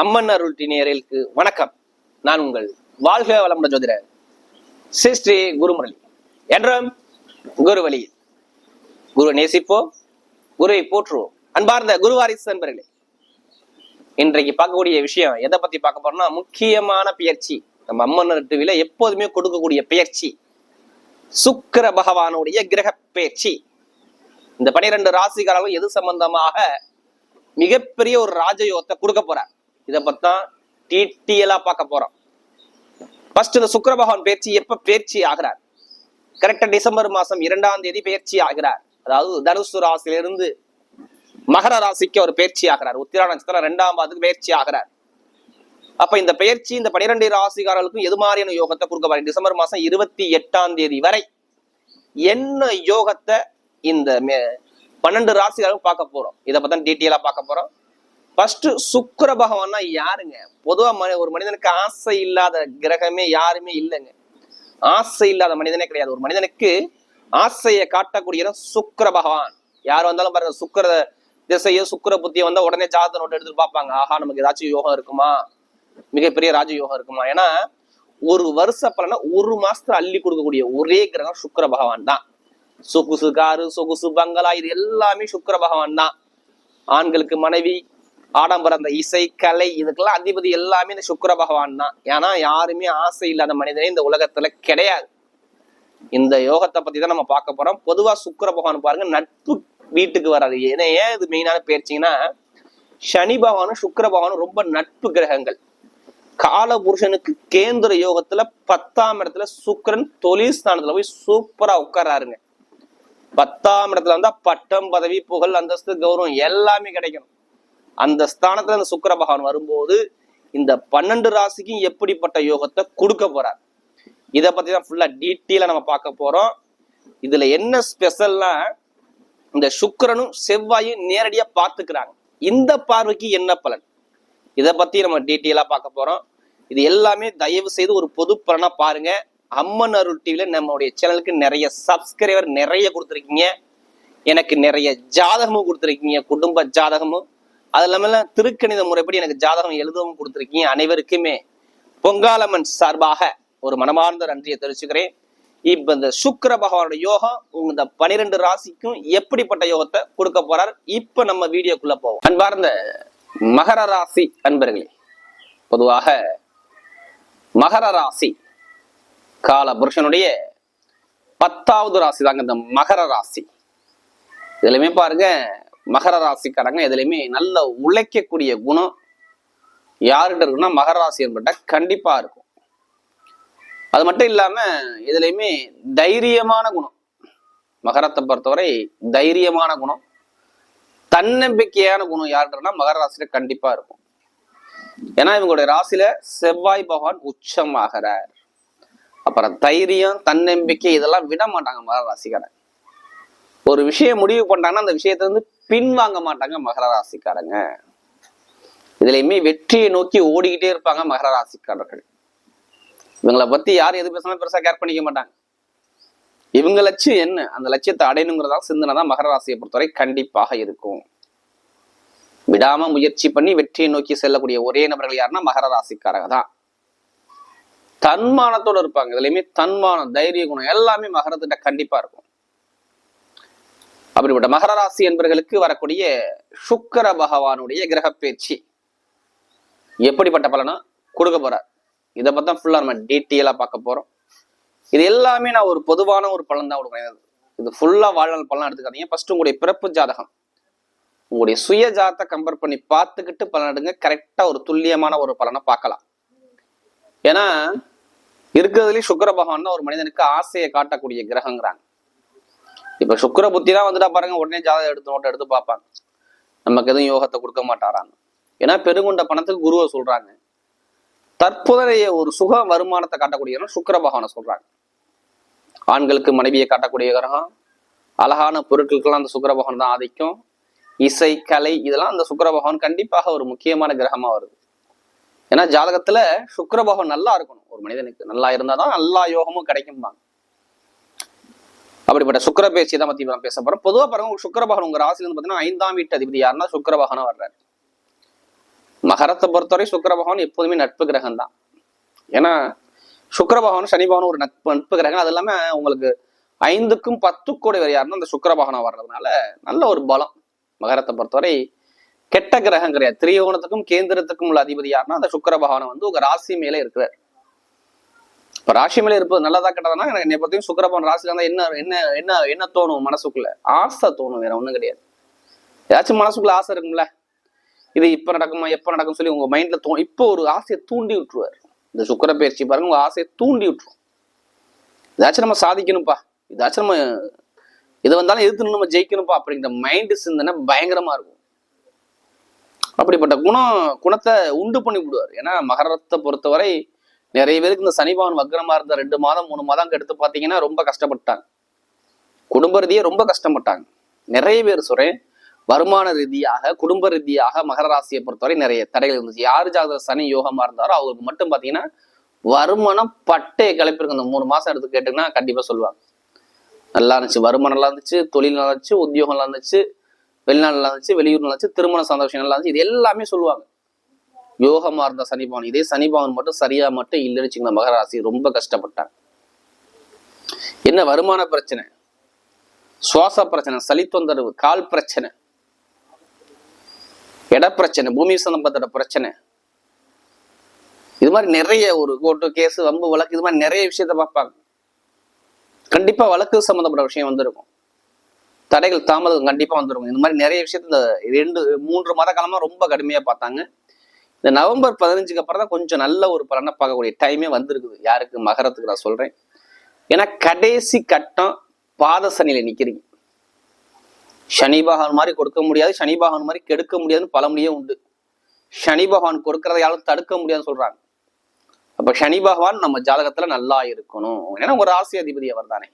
அம்மன் அருள் நேயர்களுக்கு வணக்கம். நான் உங்கள் வாழ்க வளமுடன் ஜோதிடர் ஸ்ரீ ஸ்ரீ குருமுரளி. என்றும் குரு வழியில் குரு நேசிப்போம் குருவை போற்றுவோம். அன்பார்ந்த குருவாரிசு நண்பர்களே இன்றைக்கு பார்க்கக்கூடிய விஷயம் எதை பத்தி பார்க்க போறோம்னா முக்கியமான பயிற்சி நம்ம அம்மன் டிவில எப்போதுமே கொடுக்கக்கூடிய பயிற்சி சுக்கிர பகவானுடைய கிரக பயிற்சி இந்த பனிரெண்டு ராசிகளாலும் எது சம்பந்தமாக மிகப்பெரிய ஒரு ராஜயோகத்தை கொடுக்க போறார்? இதை பத்தான் டீட்டெயிலா பார்க்க போறோம். ஃபர்ஸ்ட் இந்த சுக்கர பகவான் பேச்சு எப்ப பேர்ச்சி ஆகிறார்? கரெக்டா டிசம்பர் மாசம் இரண்டாம் தேதி பெயர்ச்சி ஆகிறார். அதாவது தனுசு ராசியிலிருந்து மகர ராசிக்கு அவர் பேர்ச்சி ஆகிறார். உத்திரா நட்சத்திரம் ரெண்டாம் பாதத்துக்கு பயிற்சி ஆகிறார். அப்ப இந்த பயிற்சி இந்த பனிரெண்டு ராசிகாரர்களுக்கும் எது மாதிரியான யோகத்தை கொடுக்க பாருங்க டிசம்பர் மாசம் இருபத்தி எட்டாம் தேதி வரை என்ன யோகத்தை இந்த மே- பன்னெண்டு ராசிகளும் பார்க்க போறோம்? இதை பத்தி டீட்டெயிலா பார்க்க போறோம். ஃபர்ஸ்ட் சுக்கர பகவான்னா யாருங்க? பொதுவா மனி- ஒரு மனிதனுக்கு ஆசை இல்லாத கிரகமே யாருமே இல்லைங்க. ஆசை இல்லாத மனிதனே கிடையாது. ஒரு மனிதனுக்கு ஆசையை காட்டக்கூடிய சுக்கர பகவான். யார் வந்தாலும் பாருங்க சுக்கர திசையோ சுக்கிர புத்தியை வந்தா உடனே ஜாதக நோட்டு எடுத்து பார்ப்பாங்க. ஆஹா நமக்கு ஏதாச்சும் யோகம் இருக்குமா? மிகப்பெரிய ராஜ யோகம் இருக்குமா? ஏன்னா ஒரு வருஷ பலனை ஒரு மாசத்துல அள்ளி கொடுக்கக்கூடிய ஒரே கிரகம் சுக்கர பகவான் தான். சொகுசு காரு சொகுசு பங்களா இது எல்லாமே சுக்கர பகவான் தான். ஆண்களுக்கு மனைவி ஆடம்பரம் அந்த இசை கலை இதுக்கெல்லாம் அதிபதி எல்லாமே இந்த சுக்கர பகவான் தான். ஏன்னா யாருமே ஆசை இல்லாத மனிதனே இந்த உலகத்துல கிடையாது. இந்த யோகத்தை பத்தி தான் நம்ம பார்க்க போறோம். பொதுவா சுக்கர பகவான் பாருங்க நட்பு வீட்டுக்கு வராது. ஏன்னா ஏன் இது மெயினான பேர்ச்சிங்கன்னா சனி பகவானும் சுக்கிர பகவானும் ரொம்ப நட்பு கிரகங்கள். கால புருஷனுக்கு கேந்திர யோகத்துல பத்தாம் இடத்துல சுக்கரன் தொழில் ஸ்தானத்துல போய் சூப்பரா உட்காராருங்க. பத்தாம் இடத்துல வந்தா பட்டம் பதவி புகழ் அந்தஸ்து கௌரவம் எல்லாமே கிடைக்கும் அந்த ஸ்தானத்துல அந்த சுக்கர பகவான் வரும்போது இந்த பன்னெண்டு ராசிக்கும் எப்படிப்பட்ட யோகத்தை கொடுக்க போறார்? இதை பத்தி தான் ஃபுல்லா டீட்டெயிலா நம்ம பார்க்க போறோம். இதுல என்ன ஸ்பெஷல்னா இந்த சுக்கிரனும் செவ்வாயும் நேரடியா பார்த்துக்கிறாங்க. இந்த பார்வைக்கு என்ன பலன்? இதை பத்தி நம்ம டீட்டெயிலா பார்க்க போறோம். இது எல்லாமே தயவு செய்து ஒரு பொது பலனா பாருங்க. அம்மன் அருள் டிவில நம்மளுடைய சேனலுக்கு நிறைய சப்ஸ்கிரைபர் நிறைய கொடுத்துருக்கீங்க. எனக்கு நிறைய ஜாதகமும் கொடுத்துருக்கீங்க. குடும்ப ஜாதகமும் அது இல்லாமல் திருக்கணித முறைப்படி எனக்கு ஜாதகம் எழுதவும் கொடுத்துருக்கீங்க அனைவருக்குமே. பொங்காலம்மன் சார்பாக ஒரு மனமார்ந்த நன்றியை தெரிவிச்சுக்கிறேன். இப்ப இந்த சுக்கர பகவானோட யோகம் உங்க இந்த பனிரெண்டு ராசிக்கும் எப்படிப்பட்ட யோகத்தை கொடுக்க போறார்? இப்ப நம்ம வீடியோக்குள்ள போவோம். அன்பார்ந்த மகர ராசி அன்பர்களே பொதுவாக மகர ராசி கால புருஷனுடைய பத்தாவது ராசி தாங்க இந்த மகர ராசி. இதுலயுமே பாருங்க மகர ராசிக்காரங்க எதுலையுமே நல்ல உழைக்கக்கூடிய குணம் யாருகிட்ட இருக்குன்னா மகர ராசி என்பட்ட கண்டிப்பா இருக்கும். அது மட்டும் இல்லாம எதுலையுமே தைரியமான குணம். மகரத்தை பொறுத்தவரை தைரியமான குணம். தன்னம்பிக்கையான குணம் யாருன்றனா மகர ராசியில கண்டிப்பா இருக்கும். ஏன்னா இவங்களுடைய ராசியில செவ்வாய் பகவான் உச்சமாகிறார். அப்புறம் தைரியம் தன்னம்பிக்கை இதெல்லாம் விட மாட்டாங்க மகர ராசிக்காரன் ஒரு விஷயம் முடிவு பண்ணாங்கன்னா அந்த விஷயத்தை வந்து பின்வாங்க மாட்டாங்க மகர ராசிக்காரங்க. இதுலயுமே வெற்றியை நோக்கி ஓடிக்கிட்டே இருப்பாங்க மகர ராசிக்காரர்கள். இவங்களை பத்தி யார் எது பேசினாலும் பெருசா கேர் பண்ணிக்க மாட்டாங்க. இவங்க லட்சியம் என்ன? அந்த லட்சியத்தை அடையணுங்கிறதா சிந்தனை தான் மகர ராசியை பொறுத்தவரை கண்டிப்பாக இருக்கும். விடாம முயற்சி பண்ணி வெற்றியை நோக்கி செல்லக்கூடிய ஒரே நபர்கள் யாருன்னா மகர ராசிக்காரங்க தான். தன்மானத்தோட இருப்பாங்க. இதுலயுமே தன்மானம் தைரிய குணம் எல்லாமே மகரத்திட்ட கண்டிப்பா இருக்கும். அப்படிப்பட்ட மகர ராசி என்பவர்களுக்கு வரக்கூடிய சுக்கிர பகவானுடைய கிரக பேச்சு எப்படிப்பட்ட பலனா? கொடுக்க போறார். இதை பத்தி தான் ஃபுல்லா நம்ம டீட்டெயிலா பார்க்க போறோம். இது எல்லாமே நான் ஒரு பொதுவான ஒரு பலன் தான் கொடுக்குறேன். இது ஃபுல்லா வாழ்நாள் பலன் எடுத்துக்காதீங்க. ஃபர்ஸ்ட் உங்களுடைய பிறப்பு ஜாதகம். உங்களுடைய சுய ஜாதத்தை கம்பேர் பண்ணி பார்த்துக்கிட்டு பலன் எடுங்க. கரெக்டா ஒரு துல்லியமான ஒரு பலனை பார்க்கலாம். ஏன்னா இருக்கிறதுலேயும் சுக்கர பகவான் தான் ஒரு மனிதனுக்கு ஆசையை காட்டக்கூடிய கிரகங்கிறாங்க. இப்ப சுக்கிர புத்திலாம் வந்துட்டா பாருங்க உடனே ஜாதகம் எடுத்து நோட்டை எடுத்து பார்ப்பாங்க. நமக்கு எதுவும் யோகத்தை கொடுக்க மாட்டாராங்க ஏன்னா பெருங்குண்ட பணத்துக்கு குருவை சொல்றாங்க. தற்போதைய ஒரு சுக வருமானத்தை காட்டக்கூடிய சுக்கர பகவானை சொல்றாங்க. ஆண்களுக்கு மனைவியை காட்டக்கூடிய கிரகம் அழகான பொருட்களுக்கெல்லாம் அந்த சுக்கர பகவான் தான் ஆதிக்கும். இசை கலை இதெல்லாம் அந்த சுக்கிர பகவான் கண்டிப்பாக ஒரு முக்கியமான கிரகமா வருது. ஏன்னா ஜாதகத்துல சுக்கர பகவான் நல்லா இருக்கணும். ஒரு மனிதனுக்கு நல்லா இருந்தாதான் எல்லா யோகமும் கிடைக்கும்பாங்க. அப்படிப்பட்ட சுக்கிர பேச்சு தான் பத்தி நான் பேச போறோம். பொதுவாக பாருங்க சுக்கரபகன் உங்க ராசில இருந்து பாத்தீங்கன்னா ஐந்தாம் வீட்டு அதிபதி யாருன்னா சுக்கரபகனா வர்றாரு. மகரத்தை பொறுத்தவரை சுக்கரபகவான் எப்போதுமே நட்பு கிரகம் தான். ஏன்னா சுக்கரபகவான் சனிபகவான் ஒரு நட்பு நட்பு கிரகம். அது இல்லாம உங்களுக்கு ஐந்துக்கும் பத்து கோடி வரை யாருன்னா அந்த சுக்கரபகனா வர்றதுனால நல்ல ஒரு பலம். மகரத்தை பொறுத்தவரை கெட்ட கிரகம் கிடையாது. திரியோகணத்துக்கும் கேந்திரத்துக்கும் உள்ள அதிபதி யாருன்னா அந்த சுக்கரபகவானை வந்து உங்க ராசி மேலே இருக்கிறார். இப்ப ராசி மேலே இருப்பது நல்லதா கெட்டதுன்னா எனக்கு என்னை பொறுத்தையும் சுக்கிர பகவான் ராசியில இருந்தா என்ன என்ன என்ன என்ன தோணும் மனசுக்குள்ள? ஆசை தோணும் வேற ஒண்ணும் கிடையாது. ஏதாச்சும் மனசுக்குள்ள ஆசை இருக்கும்ல? இது இப்ப நடக்குமா எப்ப நடக்கும் சொல்லி உங்க மைண்ட்ல தோ இப்போ ஒரு ஆசையை தூண்டி விட்டுருவார். இந்த சுக்கிர பயிற்சி பாருங்க உங்க ஆசையை தூண்டி விட்டுரும். ஏதாச்சும் நம்ம சாதிக்கணும்ப்பா. ஏதாச்சும் நம்ம எது வந்தாலும் எதிர்த்து நம்ம ஜெயிக்கணும்ப்பா அப்படிங்கிற மைண்டு சிந்தனை பயங்கரமா இருக்கும். அப்படிப்பட்ட குணம் குணத்தை உண்டு பண்ணி விடுவார். ஏன்னா மகரத்தை பொறுத்தவரை நிறைய பேருக்கு இந்த சனிபவன் வக்ரமா இருந்த ரெண்டு மாதம் மூணு மாதம் எடுத்து பார்த்தீங்கன்னா ரொம்ப கஷ்டப்பட்டாங்க. குடும்ப ரீதியாக ரொம்ப கஷ்டப்பட்டாங்க. நிறைய பேர் சொல்றேன் வருமான ரீதியாக குடும்ப ரீதியாக மகர ராசியை பொறுத்தவரை நிறைய தடைகள் இருந்துச்சு. யார் ஜாதக சனி யோகமா இருந்தாரோ அவருக்கு மட்டும் பார்த்தீங்கன்னா வருமானம் பட்டை கிளப்பிருக்கு அந்த மூணு மாசம் எடுத்து கேட்டுங்கன்னா கண்டிப்பா சொல்லுவாங்க. நல்லா இருந்துச்சு. வருமானம் நல்லா இருந்துச்சு தொழில் நல்லா இருந்துச்சு உத்தியோகம் நல்லா இருந்துச்சு வெளிநாடு நல்லா இருந்துச்சு வெளியூர் நல்லா இருந்துச்சு திருமண சந்தோஷம் நல்லா இருந்துச்சு இது எல்லாமே சொல்லுவாங்க. யோகமா இருந்த சனிபவன் இதே சனிபவன் மட்டும் சரியா மட்டும் இல்லைன்னு வச்சுக்கோங்க மகர ராசி ரொம்ப கஷ்டப்பட்டாங்க என்ன வருமான பிரச்சனை? சுவாச பிரச்சனை சளி தொந்தரவு கால் பிரச்சனை இட பிரச்சனை பூமி சம்பந்தப்பட்ட பிரச்சனை. இது மாதிரி நிறைய ஒரு கோர்ட்டு கேஸ் வம்பு வழக்கு இது மாதிரி நிறைய விஷயத்த பார்ப்பாங்க. கண்டிப்பா வழக்கு சம்பந்தப்பட்ட விஷயம் வந்திருக்கும். தடைகள் தாமதம் கண்டிப்பா வந்திருக்கும். இந்த மாதிரி நிறைய விஷயத்த இந்த ரெண்டு மூன்று மாத காலமா ரொம்ப கடுமையா பார்த்தாங்க. இந்த நவம்பர் பதினஞ்சுக்கு அப்புறம் தான் கொஞ்சம் நல்ல ஒரு பலனை பார்க்கக்கூடிய டைமே வந்திருக்குது. யாருக்கு? மகரத்துக்கு நான் சொல்றேன். ஏன்னா கடைசி கட்டம் பாத சனியில நிக்கிறீங்க. சனி பகவான் மாதிரி கொடுக்க முடியாது சனி பகவான் மாதிரி கெடுக்க முடியாதுன்னு பழமொழியே உண்டு. சனி பகவான் கொடுக்கறத யாரும் தடுக்க முடியாதுன்னு சொல்றாங்க. அப்ப சனி பகவான் நம்ம ஜாதகத்துல நல்லா இருக்கணும். ஏன்னா ஒரு ராசி அதிபதி அவர் தானே.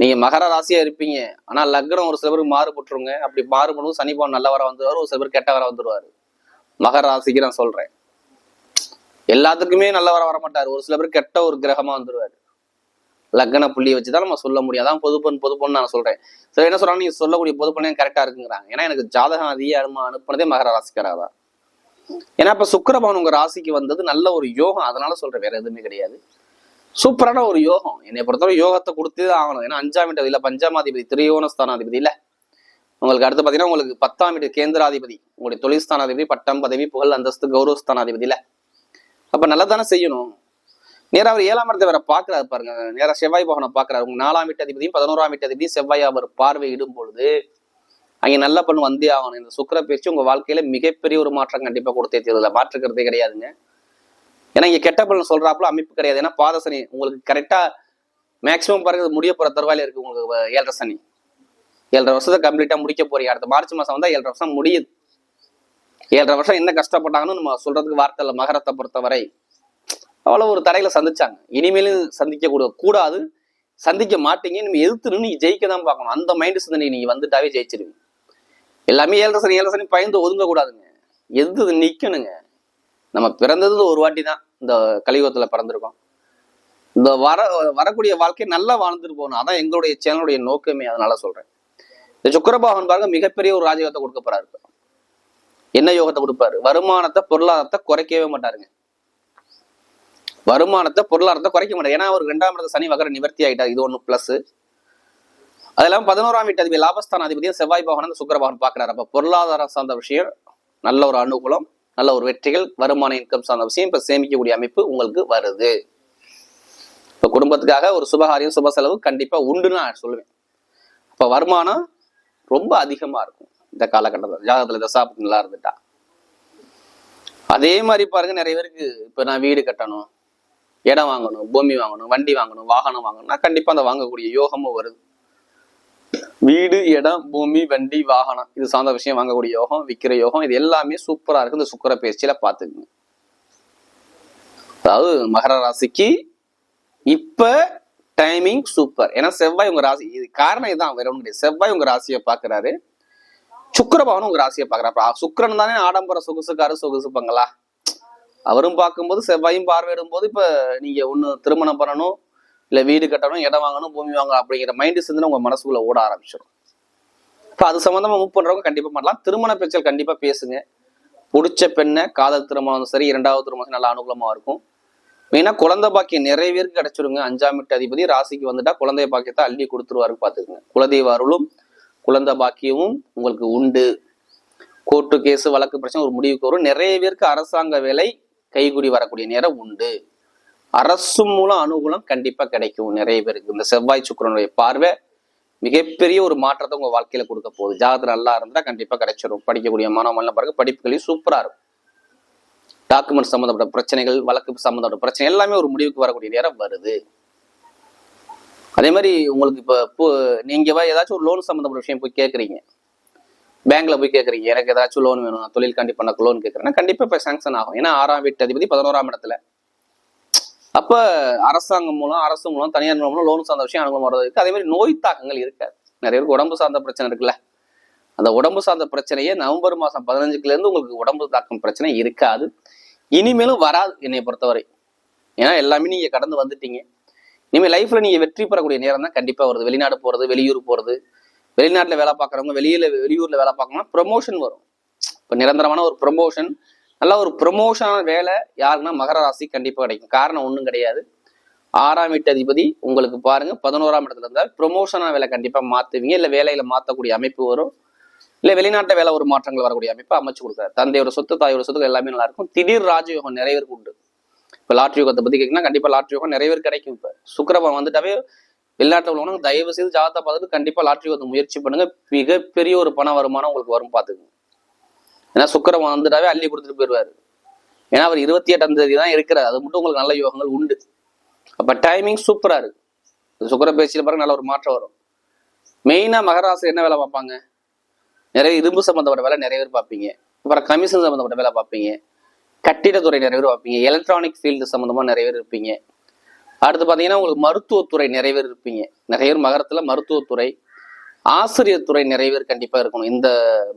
நீங்க மகர ராசியா இருப்பீங்க. ஆனா லக்னம் ஒரு சில பேருக்கு மாறுபட்டுருங்க. அப்படி மாறுபடும் சனி பகவான் நல்லவரா வந்துருவாரு ஒரு சில பேர் கெட்டவரா வந்துருவாரு. ராசிக்கு நான் சொல்றேன். எல்லாத்துக்குமே நல்லவர வரமாட்டார். ஒரு சில பேர் கெட்ட ஒரு கிரகமா வந்துருவாரு. லக்ன புள்ளியை வச்சுதான் நம்ம சொல்ல முடியும். அதான் பொதுப்பன் பொதுப்பன் நான் சொல்றேன். சரி என்ன சொல்றாங்க நீங்க சொல்லக்கூடிய பொதுப்பண்ணே கரெக்டா இருக்குங்கிறாங்க. ஏன்னா எனக்கு ஜாதகம் அனுமா அனுப்புனதே மகர ராசிக்காராக தான். ஏன்னா இப்ப சுக்கிரபவன் உங்க ராசிக்கு வந்தது நல்ல ஒரு யோகம். அதனால சொல்றேன் வேற எதுவுமே கிடையாது. சூப்பரான ஒரு யோகம். என்னை பொறுத்தவரை யோகத்தை கொடுத்தே தான் ஆகணும். ஏன்னா அஞ்சாம் வீட்டு இல்ல பஞ்சாமாதிபதி திரியோன இல்லை. உங்களுக்கு அடுத்து பார்த்தீங்கன்னா உங்களுக்கு பத்தாம் வீட்டு கேந்திராதிபதி உங்களுடைய தொழில்ஸ்தானாதிபதி பட்டம் பதவி புகழ் அந்தஸ்து கௌரவ ஸ்தானாதிபதி அப்போ நல்லா தானே செய்யணும். நேராக அவர் ஏழாம் இடத்தை வேற பாக்குறாரு பாருங்க. நேராக செவ்வாய் பகவானை பாக்குறாரு. உங்க நாலாம் வீட்டு அதிபதியும் பதினோராம் வீட்டு அதிபதியும் செவ்வாய் அவர் பார்வையிடும் பொழுது அங்கே நல்ல பண்ணு வந்தே ஆகணும். இந்த சுக்கிர பேச்சு உங்க வாழ்க்கையில மிகப்பெரிய ஒரு மாற்றம் கண்டிப்பாக கொடுத்தே தீர்வுல மாற்றுக்கிறதே கிடையாதுங்க. ஏன்னா இங்கே கெட்ட பலன் சொல்றாப்புல அமைப்பு கிடையாது. ஏன்னா பாதசனி உங்களுக்கு கரெக்டாக மேக்சிமம் பாருங்க முடிய போற தருவாயில இருக்கு உங்களுக்கு ஏழரை சனி. ஏழரை வருஷத்தை கம்ப்ளீட்டா முடிக்க போறீங்க அடுத்த மார்ச் மாசம் வந்தா ஏழரை வருஷம் முடியுது. ஏழரை வருஷம் என்ன கஷ்டப்பட்டாங்கன்னு நம்ம சொல்றதுக்கு வார்த்தை இல்லை. மகரத்தை பொறுத்தவரை அவ்வளவு ஒரு தடையில சந்திச்சாங்க. இனிமேலும் சந்திக்க கூட கூடாது. சந்திக்க மாட்டீங்க. நீங்க எதிர்த்து நீ நீங்க ஜெயிக்க தான் பார்க்கணும். அந்த மைண்ட் சிந்தனை நீங்க வந்துட்டாவே ஜெயிச்சிருவீங்க. எல்லாமே ஏழரை சனி ஏழரை சனி பயந்து ஒதுங்க கூடாதுங்க எதிர்த்து நிக்கணுங்க. நம்ம பிறந்தது ஒரு வாட்டி தான் இந்த கலியுகத்துல பிறந்திருக்கோம். இந்த வர வரக்கூடிய வாழ்க்கையை நல்லா வாழ்ந்துட்டு போகணும். அதான் எங்களுடைய சேனலுடைய நோக்கமே. அதனால சொல்றேன். இந்த சுக்கரபாகன் பாருங்க மிகப்பெரிய ஒரு ராஜயோகத்தை கொடுக்க போறாரு. என்ன யோகத்தை கொடுப்பாரு? வருமானத்தை பொருளாதாரத்தை குறைக்கவே மாட்டாருங்க. வருமானத்தை பொருளாதாரத்தை குறைக்க மாட்டாரு. ஏன்னா அவர் ரெண்டாம் இடத்துல சனி வகர நிவர்த்தி ஆயிட்டார். இது ஒன்று ப்ளஸ் அதெல்லாம் பதினோராம் வீட்டு அதிபதி லாபஸ்தான அதிபதியும் செவ்வாய் பகவான் அந்த சுக்கரபகவான் பார்க்குறாரு. அப்ப பொருளாதாரம் சார்ந்த விஷயம் நல்ல ஒரு அனுகூலம் நல்ல ஒரு வெற்றிகள் வருமான இன்கம் சார்ந்த விஷயம் இப்ப சேமிக்கக்கூடிய அமைப்பு உங்களுக்கு வருது. இப்போ குடும்பத்துக்காக ஒரு சுபகாரியம் சுப செலவு கண்டிப்பா உண்டுன்னு நான் சொல்லுவேன். இப்போ வருமானம் ரொம்ப அதிகமாக இருக்கும் இந்த காலகட்டத்தில். ஜாதகத்தில் தசாப்தி நல்லா இருந்துட்டா. அதே மாதிரி பாருங்க நிறைய பேருக்கு இப்போ நான் வீடு கட்டணும் இடம் வாங்கணும் பூமி வாங்கணும் வண்டி வாங்கணும் வாகனம் வாங்கணும்னா கண்டிப்பாக அந்த வாங்கக்கூடிய யோகமும் வருது. வீடு இடம் பூமி வண்டி வாகனம் இது சார்ந்த விஷயம் வாங்கக்கூடிய யோகம் விற்கிற யோகம் இது எல்லாமே சூப்பராக இருக்கு. இந்த சுக்கர பயிற்சியில பார்த்துக்குங்க. அதாவது மகர ராசிக்கு இப்போ டைமிங் சூப்பர் ஏன்னா செவ்வாய் உங்க ராசி இது காரணம் இதுதான் வேற ஒன்று கிடையாது. செவ்வாய் உங்க ராசியை பாக்குறாரு சுக்கரபவனும் உங்க ராசியை பாக்குறாரு அப்ப தானே ஆடம்பர சொகுசுக்காரு சொகுசுப்பாங்களா அவரும் பார்க்கும்போது செவ்வாயும் பார்வையிடும் போது இப்ப நீங்க ஒண்ணு திருமணம் பண்ணணும் இல்ல வீடு கட்டணும் இடம் வாங்கணும் பூமி வாங்கணும் அப்படிங்கிற மைண்ட் சிந்தனை உங்க மனசுக்குள்ள ஓட ஆரம்பிச்சிடும். இப்ப அது சம்பந்தமா மூவ் பண்றவங்க கண்டிப்பா பண்ணலாம். திருமண பேச்சல் கண்டிப்பா பேசுங்க. பிடிச்ச பெண்ணை காதல் திருமணம் சரி இரண்டாவது திருமணம் நல்லா அனுகூலமா இருக்கும். மெயினா குழந்தை பாக்கியம் நிறைய பேருக்கு கிடைச்சிருங்க. அஞ்சாம் வீட்டு அதிபதி ராசிக்கு வந்துட்டா குழந்தை பாக்கியத்தை அள்ளி கொடுத்துருவாரு பார்த்துக்குங்க குலதெய்வ அருளும் குழந்தை பாக்கியமும் உங்களுக்கு உண்டு. கோர்ட்டு கேஸ் வழக்கு பிரச்சனை ஒரு முடிவுக்கு வரும். நிறைய பேருக்கு அரசாங்க வேலை கைகூடி வரக்கூடிய நேரம் உண்டு. அரசு மூலம் அனுகூலம் கண்டிப்பாக கிடைக்கும் நிறைய பேருக்கு. இந்த செவ்வாய் சுக்கிரனுடைய பார்வை மிகப்பெரிய ஒரு மாற்றத்தை உங்கள் வாழ்க்கையில் கொடுக்க போகுது. ஜாதகம் நல்லா இருந்தால் கண்டிப்பாக கிடைச்சிடும் படிக்கக்கூடிய மாணவர்கள் பாருங்க படிப்புகளையும் சூப்பராக இருக்கும். டாக்குமெண்ட் சம்மந்தப்பட்ட பிரச்சனைகள் வழக்கு சம்மந்தப்பட்ட பிரச்சனை எல்லாமே ஒரு முடிவுக்கு வரக்கூடிய நேரம் வருது. அதே மாதிரி உங்களுக்கு இப்போ இப்போ நீங்க ஏதாச்சும் ஒரு லோன் சம்மந்தப்பட்ட விஷயம் போய் கேட்குறீங்க பேங்க்ல போய் கேட்குறீங்க எனக்கு ஏதாச்சும் லோன் வேணும் நான் தொழில் பண்ண லோன் கேட்குறேன்னா கண்டிப்பா இப்போ சாங்ஷன் ஆகும். ஏன்னா ஆறாம் வீட்டு அதிபதி பதினோராம் இடத்துல. அப்ப அரசாங்கம் மூலம் அரசு மூலம் தனியார் மூலம் லோன் சார்ந்த விஷயம் அனுகூலம் வர்றதுக்கு அதே மாதிரி நோய் தாக்கங்கள் இருக்காது. நிறைய பேருக்கு உடம்பு சார்ந்த பிரச்சனை இருக்குல்ல. அந்த உடம்பு சார்ந்த பிரச்சனையே நவம்பர் மாசம் பதினஞ்சுக்குலேருந்து உங்களுக்கு உடம்பு தாக்கம் பிரச்சனை இருக்காது. இனிமேலும் வராது என்னை பொறுத்தவரை. ஏன்னா எல்லாமே நீங்கள் கடந்து வந்துட்டீங்க. இனிமேல் லைஃப்பில் நீங்கள் வெற்றி பெறக்கூடிய நேரம் தான் கண்டிப்பாக வருது. வெளிநாடு போகிறது வெளியூர் போகிறது வெளிநாட்டில் வேலை பார்க்குறவங்க வெளியில் வெளியூரில் வேலை பார்க்கணும்னா ப்ரொமோஷன் வரும். இப்போ நிரந்தரமான ஒரு ப்ரொமோஷன் நல்ல ஒரு ப்ரொமோஷனான வேலை யாருன்னா மகர ராசி கண்டிப்பாக கிடைக்கும். காரணம் ஒன்றும் கிடையாது. ஆறாம் வீட்டு அதிபதி உங்களுக்கு பாருங்க பதினோராம் இடத்துல இருந்தால் ப்ரொமோஷனான வேலை கண்டிப்பாக மாற்றுவீங்க இல்லை வேலையில் மாற்றக்கூடிய அமைப்பு வரும். இல்லை வெளிநாட்டை வேலை ஒரு மாற்றங்கள் வரக்கூடிய அமைப்பு அமைச்சு கொடுக்குறாரு. தந்தையோட சொத்து தாயோட சொத்து எல்லாமே நல்லா இருக்கும். திடீர் ராஜயோகம் நிறைய பேருக்கு உண்டு. இப்போ லாட்ரி யோகத்தை பற்றி கேட்டீங்கன்னா கண்டிப்பாக லாட்ரி யோகம் நிறைய பேர் கிடைக்கும் இப்போ. சுக்கிரபம் வந்துட்டாவே வெளிநாட்டுல உள்ளவங்க தயவு செய்து ஜாதகத்தை பார்த்துட்டு கண்டிப்பாக லாட்ரி யோகத்தை முயற்சி பண்ணுங்க. மிகப்பெரிய ஒரு பண வருமானம் உங்களுக்கு வரும் பாத்துக்கோங்க ஏன்னா சுக்கிரபம் வந்துட்டாவே அள்ளி கொடுத்துட்டு போயிடுவாரு. ஏன்னா அவர் இருபத்தி எட்டாம் தேதி தான் இருக்கிறார். அது மட்டும் உங்களுக்கு நல்ல யோகங்கள் உண்டு. அப்போ டைமிங் சூப்பராக இருக்கு. சுக்கர பேச்சில பாருங்க நல்ல ஒரு மாற்றம் வரும். மெயினாக மகராசி என்ன வேலை பார்ப்பாங்க? நிறைய இரும்பு சம்பந்தப்பட்ட வேலை நிறைய பேர் பார்ப்பீங்க. அப்புறம் கமிஷன் சம்மந்தப்பட்ட வேலை பார்ப்பீங்க. கட்டிடத்துறை நிறைய பேர் பார்ப்பீங்க. எலக்ட்ரானிக் ஃபீல்டு சம்மந்தமாக நிறைய பேர் இருப்பீங்க. அடுத்து பார்த்தீங்கன்னா உங்களுக்கு மருத்துவத்துறை நிறைய பேர் இருப்பீங்க. நிறைய பேர் மகரத்தில் மருத்துவத்துறை ஆசிரியர் துறை நிறைய பேர் கண்டிப்பாக இருக்கணும். இந்த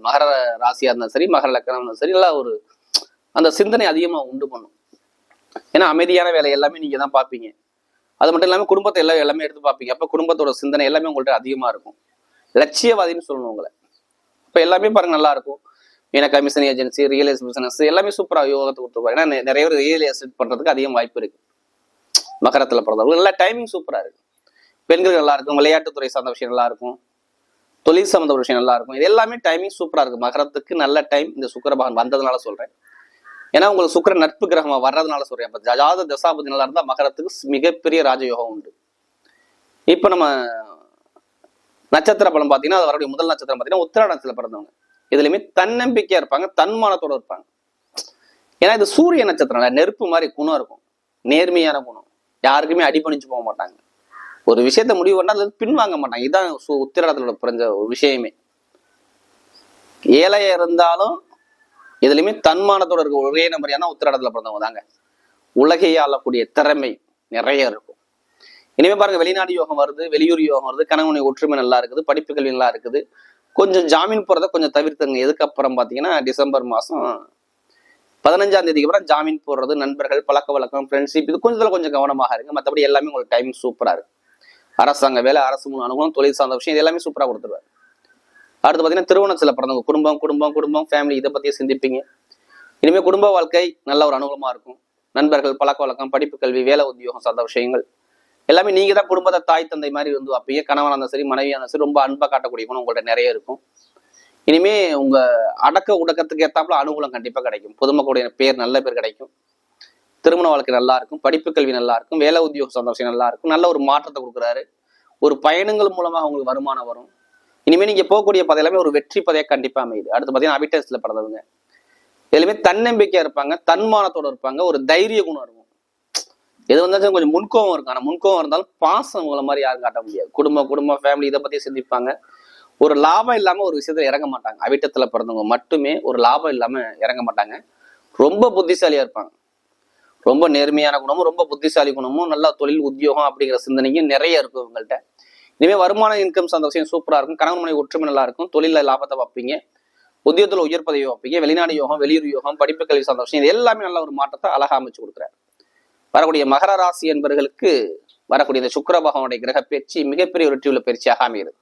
மகர ராசியாக இருந்தாலும் சரி மகர லக்கணம் இருந்தாலும் சரி எல்லாம் ஒரு அந்த சிந்தனை அதிகமாக உண்டு பண்ணும். ஏன்னா அமைதியான வேலை எல்லாமே நீங்கள் தான் பார்ப்பீங்க. அது மட்டும் இல்லாமல் குடும்பத்தை எல்லாம் எல்லாமே எடுத்து பார்ப்பீங்க. அப்போ குடும்பத்தோட சிந்தனை எல்லாமே உங்கள்கிட்ட அதிகமாக இருக்கும். லட்சியவாதின்னு சொல்லணும் உங்களை. இப்போ எல்லாமே பாருங்க நல்லா இருக்கும் ஏன்னா commission agency real estate business எல்லாமே சூப்பராக யோகத்தை கொடுத்துருப்பாங்க. ஏன்னா நிறைய பேர் ரியல் எஸ்டேட் பண்ணுறதுக்கு அதிகம் வாய்ப்பு இருக்கு. மகரத்தில் பிறந்தவங்க நல்லா டைமிங் சூப்பராக இருக்கு. பெண்கள் நல்லா இருக்கும் விளையாட்டுத்துறை சார்ந்த விஷயம் நல்லா இருக்கும் தொழில் சம்மந்த விஷயம் நல்லா இருக்கும் இது எல்லாமே டைமிங் சூப்பராக இருக்கு. மகரத்துக்கு நல்ல டைம் இந்த சுக்கிர பகவான் வந்ததுனால சொல்றேன். ஏன்னா உங்களுக்கு சுக்கர நட்பு கிரகமாக வர்றதுனால சொல்றேன். இப்போ ஜாத தசாபதி நல்லா இருந்தால் மகரத்துக்கு மிகப்பெரிய ராஜயோகம் உண்டு. இப்போ நம்ம நட்சத்திர பலம் பாத்தீங்கன்னா அது வரக்கூடிய முதல் நட்சத்திரம் பார்த்தீங்கன்னா உத்திராடத்துல பிறந்தவங்க. இதுலையுமே தன்னம்பிக்கையா இருப்பாங்க தன்மானத்தோட இருப்பாங்க. ஏன்னா இது சூரிய நட்சத்திரம் நெருப்பு மாதிரி குணம் இருக்கும். நேர்மையான குணம். யாருக்குமே அடிபணிஞ்சு போக மாட்டாங்க. ஒரு விஷயத்த முடிவு பண்ணா அதுல பின்வாங்க மாட்டாங்க. இதுதான் சு- உத்திராடத்துல பிறந்த ஒரு விஷயமே. ஏழையா இருந்தாலும் இதுலையுமே தன்மானத்தோட இருக்க ஒரே நம்பர் ஏன்னா உத்திராடத்துல பிறந்தவங்க தாங்க. உலகையே ஆளக்கூடிய திறமை நிறைய இருக்கும். இனிமே பாருங்க வெளிநாடு யோகம் வருது வெளியூர் யோகம் வருது கணவனுடைய ஒற்றுமை நல்லா இருக்குது படிப்பு கல்வி நல்லா இருக்குது. கொஞ்சம் ஜாமீன் போறத கொஞ்சம் தவிர்த்துங்க. எதுக்கப்புறம் பாத்தீங்கன்னா டிசம்பர் மாசம் பதினஞ்சாம் தேதிக்கு அப்புறம் ஜாமீன் போடுறது நண்பர்கள் பழக்க வழக்கம் ஃப்ரெண்ட்ஷிப் இது கொஞ்சத்துல கொஞ்சம் கவனமாக இருக்கு மற்றபடி எல்லாமே உங்களுக்கு டைமிங் சூப்பரா இருக்கு அரசாங்க வேலை அரசு மூணு அனுகூலம் தொழில் சார்ந்த விஷயம் இது எல்லாமே சூப்பரா கொடுத்துருவாரு. அடுத்து பாத்தீங்கன்னா திருவண்ணத்தில் பிறந்தவங்க குடும்பம் குடும்பம் குடும்பம் ஃபேமிலி இதை பத்தியே சிந்திப்பீங்க. இனிமேல் குடும்ப வாழ்க்கை நல்ல ஒரு அனுகூலமா இருக்கும். நண்பர்கள் பழக்க வழக்கம் படிப்பு கல்வி வேலை உத்தியோகம் சார்ந்த விஷயங்கள் எல்லாமே நீங்க தான் குடும்பத்தை தாய் தந்தை மாதிரி இருந்து அப்பயே கணவனாக இருந்தாலும் சரி மனைவியாக இருந்தாலும் சரி ரொம்ப அன்பா காட்டக்கூடிய குணம் உங்கள்ட்ட நிறைய இருக்கும். இனிமே உங்க அடக்க உடக்கத்துக்கு ஏத்தாப்புல அனுகூலம் கண்டிப்பா கிடைக்கும். பொதுமக்களுடைய பேர் நல்ல பேர் கிடைக்கும். திருமண வாழ்க்கை நல்லா இருக்கும். படிப்பு கல்வி நல்லா இருக்கும். வேலை உத்தியோக சந்தோஷம் நல்லா இருக்கும். நல்ல ஒரு மாற்றத்தை கொடுக்குறாரு. ஒரு பயணங்கள் மூலமாக உங்களுக்கு வருமானம் வரும். இனிமே நீங்க போகக்கூடிய பதை எல்லாமே ஒரு வெற்றி பதையா கண்டிப்பா அமையுது. அடுத்து பாத்தீங்கன்னா அபிட்டஸ்ல பிறந்தவங்க எல்லாமே தன்னம்பிக்கையா இருப்பாங்க. தன்மானத்தோட இருப்பாங்க. ஒரு தைரிய குணம் இருக்கும். எது வந்தாச்சும் கொஞ்சம் முன்கோவம் இருக்கும். ஆனால் முன்கோவம் இருந்தாலும் பாசம் உங்களை மாதிரி யாரும் காட்ட முடியாது. குடும்பம் குடும்பம் ஃபேமிலி இதை பத்தி சிந்திப்பாங்க. ஒரு லாபம் இல்லாம ஒரு விஷயத்துல இறங்க மாட்டாங்க. அவிட்டத்துல பிறந்தவங்க மட்டுமே ஒரு லாபம் இல்லாம இறங்க மாட்டாங்க. ரொம்ப புத்திசாலியா இருப்பாங்க. ரொம்ப நேர்மையான குணமும் ரொம்ப புத்திசாலி குணமும் நல்லா தொழில் உத்தியோகம் அப்படிங்கிற சிந்தனையும் நிறைய இருக்கும் இவங்கள்ட்ட. இனிமே வருமான இன்கம் சந்தோஷம் விஷயம் சூப்பரா இருக்கும். கணவன் மனைவி ஒற்றுமை நல்லா இருக்கும். தொழில லாபத்தை பார்ப்பீங்க. உத்தியோகத்துல உயர் பதவி வைப்பீங்க வெளிநாடு யோகம் வெளியூர் யோகம் படிப்பு கல்வி சந்தோஷம் இது எல்லாமே நல்ல ஒரு மாற்றத்தை அழகா அமைச்சு கொடுக்குறாரு. வரக்கூடிய மகர ராசி என்பவர்களுக்கு வரக்கூடிய இந்த சுக்கர பகவானுடைய கிரக பயிற்சி மிகப்பெரிய ஒரு டியூல பயிற்சியாக அமைகிறது.